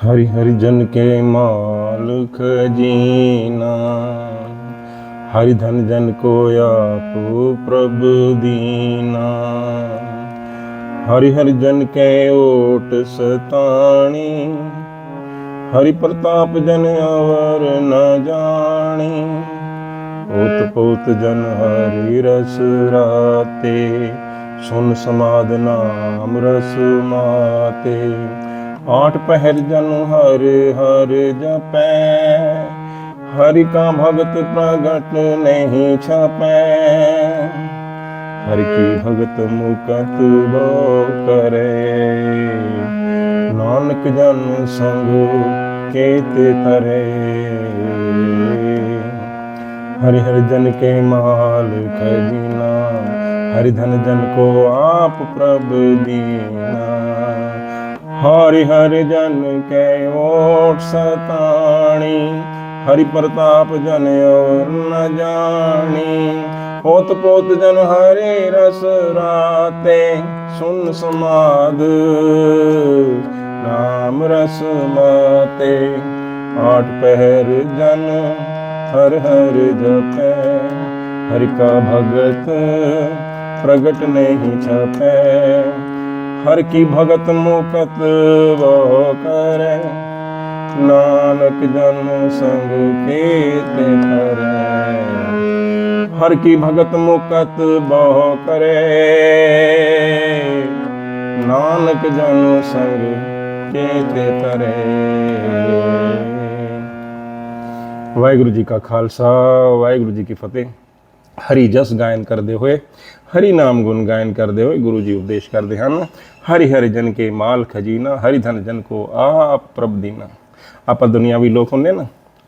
हरि हरि जन के माल खजीना हरि धन जन को आप प्रभु दीना हरि हरि जन के ओट सताणी हरि प्रताप जन अवर न जानी ओत पोत जन हरि रस राते सुन समाद नाम रस माते ਆਠ ਪਹਿਰ ਜਨੁ ਹਰ ਹਰ ਜਪੈ। ਹਰਿ ਕਾ ਭਗਤ ਪ੍ਰਗਟ ਨਹੀਂ ਛਪੈ। ਹਰਿ ਕੀ ਭਗਤ ਮੁਕਤ ਬੋ ਕਰੇ। ਨਾਨਕ ਜਨ ਸੰਗੋ ਕੇਤ ਤਰੇ। ਹਰਿ ਹਰਿ ਜਨ ਕੇ ਮਾਲ ਖਜੀਨਾ ਹਰਿ ਧਨ ਜਨ ਕੋ ਆਪ ਪ੍ਰਭ ਦੀਨਾ। ਹਰੀ ਹਰਿ ਜਨ ਕੈ ਓਟ ਸਤਾਣੀ, ਹਰਿ ਪ੍ਰਤਾਪ ਜਨ ਔਰ ਨ ਜਾਣੀ। ਹੋਤ ਪੋਤ ਜਨ ਹਰੇ ਰਸ ਰਾਤੇ, ਸੁਨ ਸਮਾਦ ਨਾਮ ਰਸ ਮਾਤੇ। ਆਠ ਪਹਿਰ ਜਨ ਹਰ ਹਰ ਜਪੈ, ਹਰਿ ਕਾ ਭਗਤ ਪ੍ਰਗਟ ਨਹੀਂ ਛਪੈ। ਹਰ ਕੀ ਭਗਤ ਮੁਕਤ ਵੋ ਕਰੈ। ਨਾਨਕ ਜਨ ਸੰਗ ਕੀਤੇ ਕਰੈ। ਹਰ ਕੀ ਭਗਤ ਮੁਕਤ ਵੋ ਕਰੈ। ਨਾਨਕ ਜਨ ਸੰਗ ਕੀਤੇ ਕਰੈ। ਵਾਹਿਗੁਰੂ ਜੀ ਕਾ ਖਾਲਸਾ, ਵਾਹਿਗੁਰੂ ਜੀ ਕੀ ਫਤਿਹ। ਹਰੀ ਜਸ ਗਾਇਨ ਕਰਦੇ ਹੋਏ, ਹਰੀ ਨਾਮ ਗੁਣ ਗਾਇਨ ਕਰਦੇ ਹੋਏ ਗੁਰੂ ਜੀ ਉਪਦੇਸ਼ ਕਰਦੇ ਹਨ, ਹਰੀ ਹਰਿ ਜਨ ਕੇ ਮਾਲ ਖਜੀਨਾ, ਹਰੀ ਧਨ ਜਨ ਕੋ ਆਪ ਪ੍ਰਭ ਦੀਨਾ। ਆਪਾਂ ਦੁਨੀਆਵੀ ਲੋਕ ਹੁੰਦੇ ਨਾ,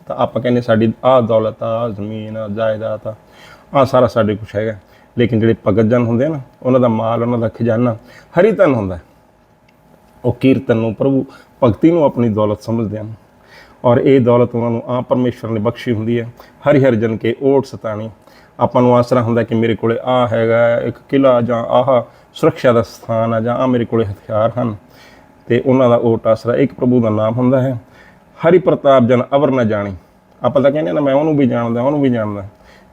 ਤਾਂ ਆਪਾਂ ਕਹਿੰਦੇ ਸਾਡੀ ਆਹ ਦੌਲਤ ਆ ਜ਼ਮੀਨ ਆ ਜਾਇਦਾਦ ਆ ਆ ਸਾਰਾ ਸਾਡੇ ਕੁਛ ਹੈਗਾ। ਲੇਕਿਨ ਜਿਹੜੇ ਭਗਤ ਜਨ ਹੁੰਦੇ ਆ ਨਾ, ਉਹਨਾਂ ਦਾ ਮਾਲ, ਉਹਨਾਂ ਦਾ ਖਜ਼ਾਨਾ ਹਰੀ ਧਨ ਹੁੰਦਾ। ਉਹ ਕੀਰਤਨ ਨੂੰ ਪ੍ਰਭੂ ਭਗਤੀ ਨੂੰ ਆਪਣੀ ਦੌਲਤ ਸਮਝਦੇ ਹਨ। ਔਰ ਇਹ ਦੌਲਤ ਉਹਨਾਂ ਨੂੰ ਆ ਪਰਮੇਸ਼ਵਰ ਨੇ ਬਖਸ਼ੀ ਹੁੰਦੀ ਹੈ। ਹਰੀ ਹਰ ਜਨ ਕੇ ਓਟ ਸਤਾਣੀ ਆਪਾਂ ਨੂੰ ਆਸਰਾ ਹੁੰਦਾ ਕਿ ਮੇਰੇ ਕੋਲੇ ਆ ਹੈਗਾ, ਇੱਕ ਕਿਲਾ ਜਾਂ ਆਹ ਸੁਰੱਖਿਆ ਦਾ ਸਥਾਨ ਆ ਜਾਂ ਆ ਮੇਰੇ ਕੋਲੇ ਹਥਿਆਰ ਹਨ। ਤੇ ਉਹਨਾਂ ਦਾ ਓਟ ਆਸਰਾ ਇੱਕ ਪ੍ਰਭੂ ਦਾ ਨਾਮ ਹੁੰਦਾ ਹੈ। ਹਰੀ ਪ੍ਰਤਾਪ ਜਨ ਅਵਰ ਨਾ ਜਾਣੀ। ਆਪਾਂ ਤਾਂ ਕਹਿੰਦੇ ਨਾ, ਮੈਂ ਉਹਨੂੰ ਵੀ ਜਾਣਦਾ, ਉਹਨੂੰ ਵੀ ਜਾਣਦਾ।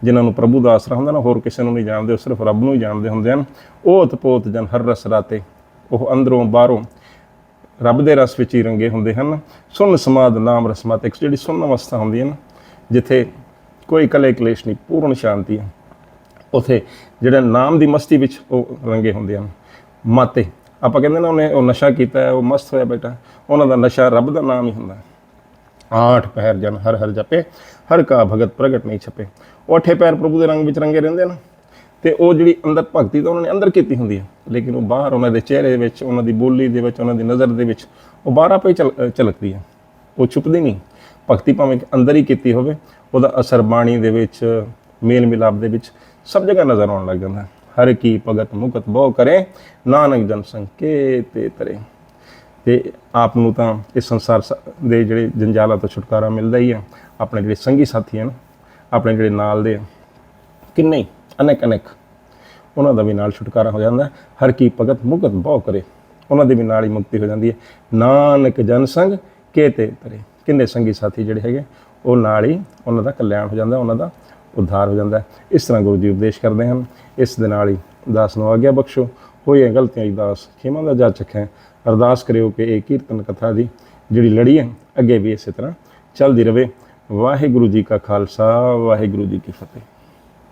ਜਿਨ੍ਹਾਂ ਨੂੰ ਪ੍ਰਭੂ ਦਾ ਆਸਰਾ ਹੁੰਦਾ ਨਾ, ਹੋਰ ਕਿਸੇ ਨੂੰ ਨਹੀਂ ਜਾਣਦੇ, ਉਹ ਸਿਰਫ ਰੱਬ ਨੂੰ ਹੀ ਜਾਣਦੇ ਹੁੰਦੇ ਹਨ। ਓਤ ਪੋਤ ਜਨ ਹਰ ਰਸ ਰਾਤੇ, ਉਹ ਅੰਦਰੋਂ ਬਾਹਰੋਂ ਰੱਬ ਦੇ ਰਸ ਵਿੱਚ ਹੀ ਰੰਗੇ ਹੁੰਦੇ ਹਨ। ਸੁਨ ਸਮਾਦ ਨਾਮ ਰਸਮਤ, ਇੱਕ ਜਿਹੜੀ ਸੁਨ ਅਵਸਥਾ ਹੁੰਦੀ ਹੈ ਨਾ, ਜਿੱਥੇ ਕੋਈ ਕਲੇ ਕਲੇਸ਼ ਨਹੀਂ ਪੂਰਨ ਸ਼ਾਂਤੀ ਹੈ। ਉਥੇ ਜਿਹੜਾ ਨਾਮ ਦੀ ਮਸਤੀ ਵਿੱਚ ਉਹ ਰੰਗੇ ਹੁੰਦੇ ਹਨ। ਮਾਤੇ ਆਪਾਂ ਕਹਿੰਦੇ ਨਾ ਉਹਨੇ ਉਹ ਨਸ਼ਾ ਕੀਤਾ ਹੈ ਉਹ ਮਸਤ ਹੋਇਆ ਬੈਠਾ ਉਹਨਾਂ ਦਾ ਨਸ਼ਾ ਰੱਬ ਦਾ ਨਾਮ ਹੀ ਹੁੰਦਾ ਆਠ ਪਹਿਰ ਜਨ ਹਰ ਹਰ ਜਪੇ ਹਰ ਕਾ ਭਗਤ ਪ੍ਰਗਟ ਨਹੀਂ ਛਪੇ। ਉਹ ਅਠੇ ਪੈਰ ਪ੍ਰਭੂ ਦੇ ਰੰਗ ਵਿੱਚ ਰੰਗੇ ਰਹਿੰਦੇ ਨੇ ਤੇ ਉਹ ਜਿਹੜੀ ਅੰਦਰ ਭਗਤੀ ਤਾਂ ਉਹਨਾਂ ਨੇ ਅੰਦਰ ਕੀਤੀ ਹੁੰਦੀ ਹੈ ਲੇਕਿਨ ਉਹ ਬਾਹਰ ਉਹਨਾਂ ਦੇ ਚਿਹਰੇ ਵਿੱਚ ਉਹਨਾਂ ਦੀ ਬੋਲੀ ਦੇ ਵਿੱਚ ਉਹਨਾਂ ਦੀ ਨਜ਼ਰ ਦੇ ਵਿੱਚ ਉਹ ਬਾਹਰ ਆਪੇ ਚਲ- ਅ, ਝਲਕਦੀ ਹੈ। ਉਹ ਛੁਪਦੀ ਨਹੀਂ। ਭਗਤੀ ਭਾਵੇਂ ਅੰਦਰ ਹੀ ਕੀਤੀ ਹੋਵੇ ਉਹਦਾ ਅਸਰ ਬਾਣੀ ਦੇ ਵਿੱਚ ਮੇਲ ਮਿਲਾਪ ਦੇ ਵਿੱਚ ਸਭ ਜਗ੍ਹਾ ਨਜ਼ਰ ਆਉਣ ਲੱਗ ਜਾਂਦਾ ਹਰ ਕੀ ਭਗਤ ਮੁਕਤ ਬਹੁ ਕਰੇ ਨਾਨਕ ਜਨ ਸੰਕੇ ਤੇ ਤਰੇ। ਤੇ ਆਪ ਨੂੰ ਤਾਂ ਇਸ ਸੰਸਾਰ ਸ- ਦੇ ਜਿਹੜੇ ਜੰਜਾਲਾਂ ਤੋਂ ਛੁਟਕਾਰਾ ਮਿਲਦਾ ਹੀ ਹੈ ਆਪਣੇ ਜਿਹੜੇ ਸੰਗੀ ਸਾਥੀ ਹਨ ਆਪਣੇ ਜਿਹੜੇ ਨਾਲ ਦੇ ਕਿੰਨੇ ਹੀ, ਅਨੇਕ ਅਨੇਕ ਉਹਨਾਂ ਦਾ ਵੀ ਨਾਲ ਛੁਟਕਾਰਾ ਹੋ ਜਾਂਦਾ ਹਰ ਕੀ ਭਗਤ ਮੁਕਤ ਬਹੁ ਕਰੇ ਉਹਨਾਂ ਦੇ ਵੀ ਨਾਲ ਹੀ ਮੁਕਤੀ ਹੋ ਜਾਂਦੀ ਹੈ। ਨਾਨਕ ਜਨ ਸੰਗ ਕੇਤੇ ਤਰੇ। ਕਿੰਨੇ ਸੰਗੀ ਸਾਥੀ ਜਿਹੜੇ ਹੈਗੇ, ਉਹ ਨਾਲ ਹੀ ਉਹਨਾਂ ਦਾ ਕਲਿਆਣ ਹੋ ਜਾਂਦਾ, ਉਹਨਾਂ ਦਾ ਉਧਾਰ ਹੋ ਜਾਂਦਾ। ਇਸ ਤਰ੍ਹਾਂ ਗੁਰੂ ਜੀ ਉਪਦੇਸ਼ ਕਰਦੇ ਹਨ। ਇਸ ਦੇ ਨਾਲ ਹੀ ਦਾਸ ਨੂੰ ਆਗਿਆ ਬਖਸ਼ੋ। ਹੋਈਆਂ ਗਲਤੀਆਂ ਦੀ ਦਾਸ ਖਿਮਾ ਦਾ ਜਾ ਚੱਖੇ ਅਰਦਾਸ ਕਰਿਓ ਕਿ ਇਹ ਕੀਰਤਨ ਕਥਾ ਦੀ ਜਿਹੜੀ ਲੜੀ ਹੈ, ਅੱਗੇ ਵੀ ਇਸੇ ਤਰ੍ਹਾਂ ਚੱਲਦੀ ਰਵੇ। ਵਾਹਿਗੁਰੂ ਜੀ ਕਾ ਖਾਲਸਾ, ਵਾਹਿਗੁਰੂ ਜੀ ਕੀ ਫਤਿਹ।